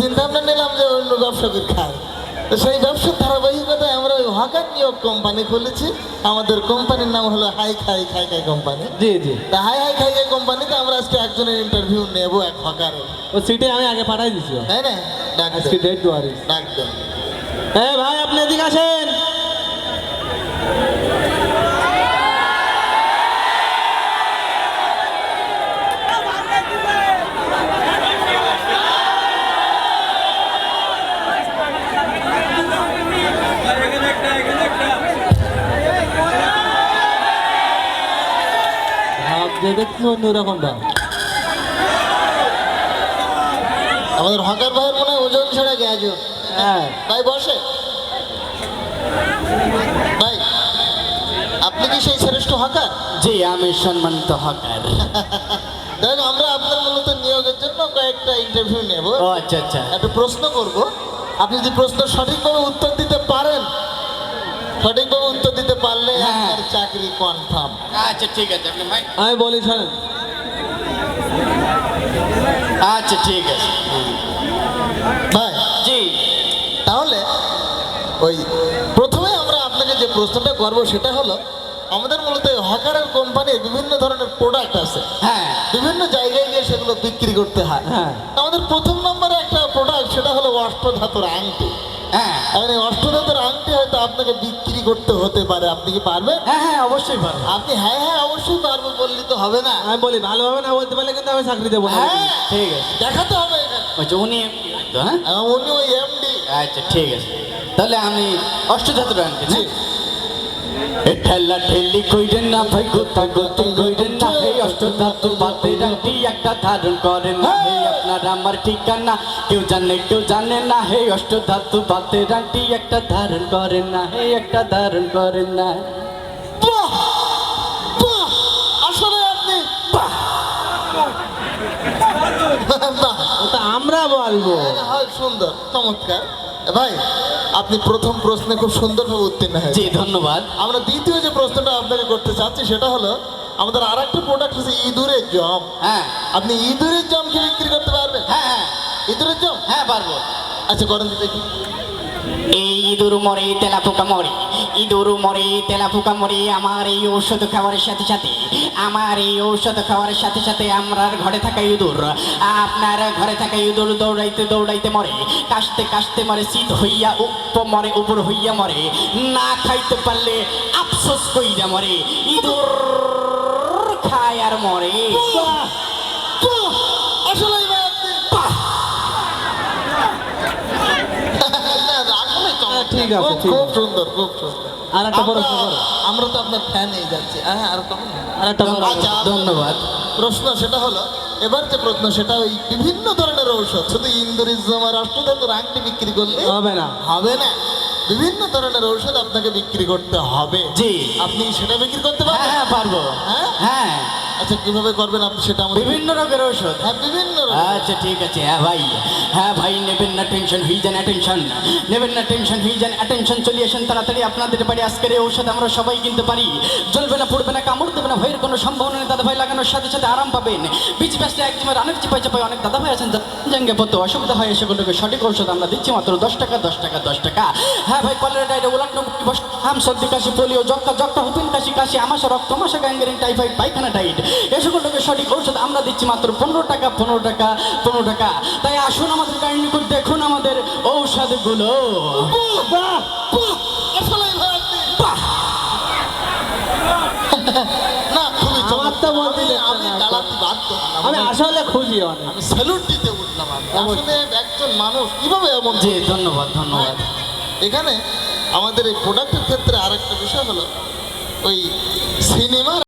চিন্তা ভাবনা নিলাম যে অন্য ব্যবসা করে খাই তো সেই ব্যবসার ধারাবাহিকতায় আমরা ওই হকার নিয়োগ কোম্পানি খুলেছি। আমাদের কোম্পানির নাম হলো হাই খাই খাই খাই কোম্পানি জি জি। তা হাই হাই খাই খাই কোম্পানিতে আমরা আজকে একজনের ইন্টারভিউ নেব এক হকারের ও সিটে আমি আগে পাঠাই দিছি। তাই না? ডাক আজকে ডেট দুয়ারি ডাক দেন হ্যাঁ ভাই আপনি এদিকে আসেন। অন্যরকম ভাব আমাদের হকার ভাইয়ের মনে ওজন ছেড়ে গেছে হ্যাঁ। ভাই বসে। ভাই আপনি কি সেই শ্রেষ্ঠ হকার? জি আমি সম্মানিত হকার। দেখ আমরা আপনার মূলত নিয়োগের জন্য কয়েকটা ইন্টারভিউ নেব। আচ্ছা আচ্ছা। একটা প্রশ্ন করব। আপনি যদি প্রশ্ন সঠিকভাবে উত্তর দিতে পারেন সঠিকভাবে উত্তর দিতে পারলে হ্যাঁ। আপনার চাকরি কনফার্ম আচ্ছা ঠিক আছে আপনি ভাই। আমি বলি শোনেন। আচ্ছা ঠিক আছে। ভাই জি। তাহলে ওই প্রথমে আমরা আপনাকে যে প্রশ্নটা করব সেটা হলো আমাদের মূলত হকারের কোম্পানির বিভিন্ন ধরনের প্রোডাক্ট আছে। হ্যাঁ। বিভিন্ন জায়গায় গিয়ে সেগুলো বিক্রি করতে হয়। হ্যাঁ। আমাদের প্রথম নম্বরে একটা প্রোডাক্ট সেটা হলো অষ্টধাতুর আংটি। হ্যাঁ আর অষ্টদাতার আংটি হয়তো আপনাকে বিক্রি করতে হতে পারে। আপনি কি পারবেন? হ্যাঁ হ্যাঁ অবশ্যই পারব। আপনি হ্যাঁ হ্যাঁ অবশ্যই পারব বললে তো হবে না। আমি বলি ভালো হবে না বলতে পারলে কিন্তু আমি চাকরি দেবো হ্যাঁ ঠিক আছে। দেখাতে হবে আচ্ছা উনি এমডি হ্যাঁ? আহ, উনি ওই এমডি আচ্ছা ঠিক আছে। তাহলে আমি অষ্টদাতার আংটি না এ ঠেলা ঠেলি কইরেন না ভাই গোতা গোতি কইরেন না হে অষ্টধাতু বাতে রাখি একটা ধারণ করেন না হে আপনার আমার ঠিকানা কেউ জানে কেউ জানে না হে অষ্টধাতু বাতে রাখি একটা ধারণ করেন না হে একটা ধারণ করেন না বাহ! বাহ! আসলে বাহ! বাহ! ওটা আমরা বলব হয় সুন্দর চমৎকার ভাই আপনি প্রথম প্রশ্নে খুব সুন্দরভাবে উত্তীর্ণ জি হয়েছে ধন্যবাদ। আমরা দ্বিতীয় যে প্রশ্নটা আপনাকে করতে চাচ্ছি সেটা হলো আমাদের আর একটা প্রোডাক্ট হচ্ছে ইঁদুরের জম। হ্যাঁ। আপনি ইঁদুরের জম কি বিক্রি করতে পারবেন? হ্যাঁ হ্যাঁ। ইঁদুরের জম? হ্যাঁ পারব। আচ্ছা করেন দেখি। এই ইঁদুর মরে তেলা মরে ইঁদুর মরে তেলা মরে আমার এই ঔষধ খাওয়ার সাথে সাথে, আমার এই ঔষধ খাওয়ার সাথে সাথে আমরার ঘরে থাকা ইঁদুর, আপনার ঘরে থাকা ইঁদুর দৌড়াইতে দৌড়াইতে মরে, কাশতে কাশতে মরে, শীত হইয়া উপ মরে, উপর হইয়া মরে, না খাইতে পারলে আফসোস কইরা মরে, ইঁদুর খায় আর মরে। ঠিক আছে, খুব- ঠিক খুব সুন্দর খুব সুন্দর। আর একটা প্রশ্ন আমরা তো আপনার ফ্যান হয়ে যাচ্ছি। হ্যাঁ আর একটা আর একটা বড়। আচ্ছা, ধন্যবাদ। প্রশ্ন সেটা হলো এবার যে প্রশ্ন সেটা ওই বিভিন্ন ধরনের ঔষধ। শুধু ইন্দোরিজম আর অষ্টধাতুর আংটি বিক্রি করলে হবে না। হবে না। বিভিন্ন ধরনের ঔষধ আপনাকে বিক্রি করতে হবে। জি। আপনি সেটা বিক্রি করতে হ্যাঁ পারবেন? হ্যাঁ পারব। হ্যাঁ? হ্যাঁ। আচ্ছা কীভাবে করবেন আপনি সেটা আমাদের বিভিন্ন রোগের ঔষধ। হ্যাঁ বিভিন্ন রকম। আচ্ছা ঠিক আছে হ্যাঁ ভাই। হ্যাঁ ভাই নেবেন না টেনশন হয়ে যান অ্যাটেনশন নেবেন না টেনশন হয়ে যান অ্যাটেনশন চলে আসেন তাড়াতাড়ি। আপনাদের বাড়ি আজকের এই ঔষধ আমরা সবাই কিনতে পারি। জ্বলবে না পড়বে না কামড় দেবে না ভয়ের কোনো সম্ভাবনা নেই দাদা ভাই লাগানোর সাথে সাথে আরাম পাবেন। বিচ ব্যাসটা একজনের অনেক চিপাই চাপাই অনেক দাদা ভাই আছেন জাঙ্গে পড়তে অসুবিধা হয় সেগুলোকে সঠিক ঔষধ আমরা দিচ্ছি মাত্র দশ টাকা দশ টাকা দশ টাকা। হ্যাঁ ভাই কলেরা ডায়রিয়া উলান্ড হাম সর্দি কাশি পোলিও যক্কা যক্কা হুপিন কাশি কাশি আমাশা রক্ত মশা গ্যাঙ্গেরিন টাইফয়েড পায়খানা টাইড এ সকল রোগের সঠিক ঔষধ আমরা দিচ্ছি মাত্র পনেরো টাকা পনেরো টাকা পনেরো টাকা। তাই আসুন আমাদের নিকট দেখুন আমাদের ঔষধগুলো। বাহ! আমি- আসলে অনেক। আমি স্যালুট দিতে উঠলাম আসলে একজন মানুষ কীভাবে এমন জি ধন্যবাদ ধন্যবাদ। এখানে আমাদের এই প্রোডাক্টের ক্ষেত্রে আরেকটা বিষয় হলো ওই সিনেমার